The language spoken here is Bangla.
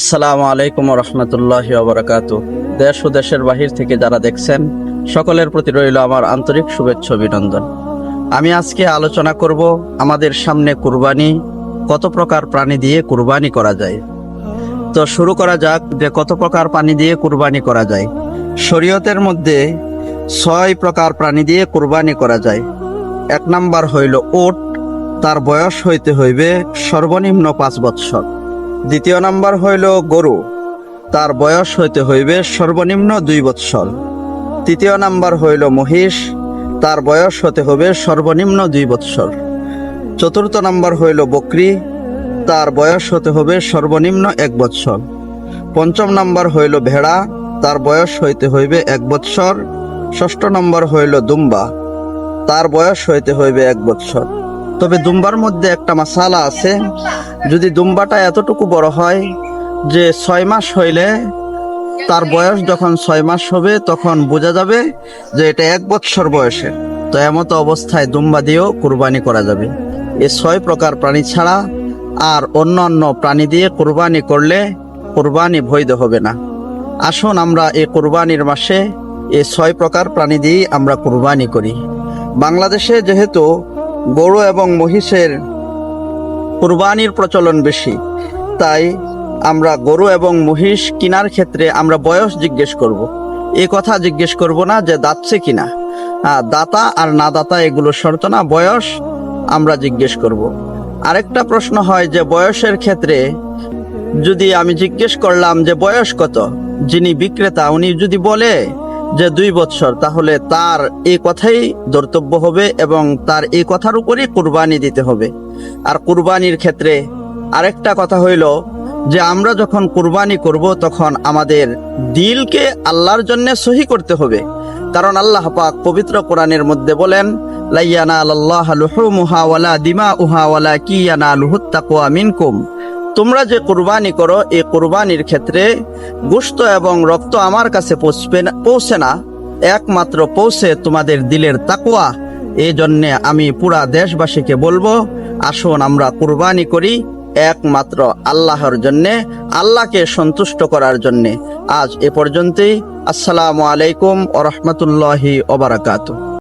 আসসালামু আলাইকুম রহমতুল্লাহ ওবরাকাত। দেশ ও দেশের বাহির থেকে যারা দেখছেন, সকলের প্রতি রইল আমার আন্তরিক শুভেচ্ছা অভিনন্দন। আমি আজকে আলোচনা করব আমাদের সামনে কুরবানি, কত প্রকার প্রাণী দিয়ে কুরবানি করা যায়। তো শুরু করা যাক যে কত প্রকার প্রাণী দিয়ে কুরবানি করা যায়। শরীয়তের মধ্যে ছয় প্রকার প্রাণী দিয়ে কুরবানি করা যায়। এক নাম্বার হইল ওট, তার বয়স হইতে হইবে সর্বনিম্ন পাঁচ বৎসর। দ্বিতীয় নাম্বার হইল গরু। তার বয়স হইতে হইবে সর্বনিম্ন দুই বৎসর। তৃতীয় নাম্বার হইল মহিষ। তার বয়স হতে হবে সর্বনিম্ন দুই বৎসর। চতুর্থ নাম্বার হইল বকরি। তার বয়স হতে হবে সর্বনিম্ন এক বৎসর। পঞ্চম নাম্বার হইল ভেড়া। তার বয়স হইতে হইবে এক বৎসর। ষষ্ঠ নম্বর হইল দুম্বা। তার বয়স হইতে হইবে এক বৎসর। তবে দুম্বার মধ্যে একটা মশালা আছে। যদি দুম্বাটা এতটুকু বড় হয় যে ছয় মাস হইলে তার বয়স যখন ছয় মাস হবে, তখন বোঝা যাবে যে এটা এক বৎসর বয়সে। তো এমত অবস্থায় দুম্বা দিয়েও কুরবানি করা যাবে। এই ছয় প্রকার প্রাণী ছাড়া আর অন্য অন্য প্রাণী দিয়ে কুরবানি করলে কুরবানি বৈধ হবে না। আসুন আমরা এই কুরবানির মাসে এই ছয় প্রকার প্রাণী দিয়েই আমরা কুরবানি করি। বাংলাদেশে যেহেতু গরু এবং মহিষের কুরবানির প্রচলন বেশি তাই আমরা গরু এবং মহিষ কেনার ক্ষেত্রে আমরা বয়স জিজ্ঞেস করব। এ কথা জিজ্ঞেস করব না যে দাঁতছে কিনা দাতা আর না দাতা এগুলো শর্ত না, বয়স আমরা জিজ্ঞেস করব। আরেকটা প্রশ্ন হয় যে বয়সের ক্ষেত্রে যদি আমি জিজ্ঞেস করলাম যে বয়স কত, যিনি বিক্রেতা উনি যদি বলে যে দুই বৎসর, তাহলে তার এই কথাই ধর্তব্য হবে এবং তার এই কথার উপরই কুরবানি দিতে হবে। আর কুরবানির ক্ষেত্রে আরেকটা কথা হইল যে, আমরা যখন কুরবানি করব, তখন আমাদের দিলকে আল্লাহর জন্য সহি করতে হবে। কারণ আল্লাহ পাক পবিত্র কোরআনের মধ্যে বলেন লাইয়ানা আল্লাহ লুহুমুহা ওয়ালা দিমা উহা ওয়ালা কিয়ানা লুহুত তাকওয়া মিনকুম। তোমরা যে কুরবানি করো এই কুরবানির ক্ষেত্রে গোশত এবং রক্ত আমার কাছে পৌঁছবে না, পৌঁছে না। একমাত্র পৌঁছে তোমাদের দিলের তাকুয়া এই জন্যে আমি পুরা দেশবাসীকে বলব, আসুন আমরা কুরবানি করি একমাত্র আল্লাহর জন্যে, আল্লাহকে সন্তুষ্ট করার জন্যে। আজ এ পর্যন্তই। আসসালামু আলাইকুম ও রহমতুল্লাহি ওবরাকাতু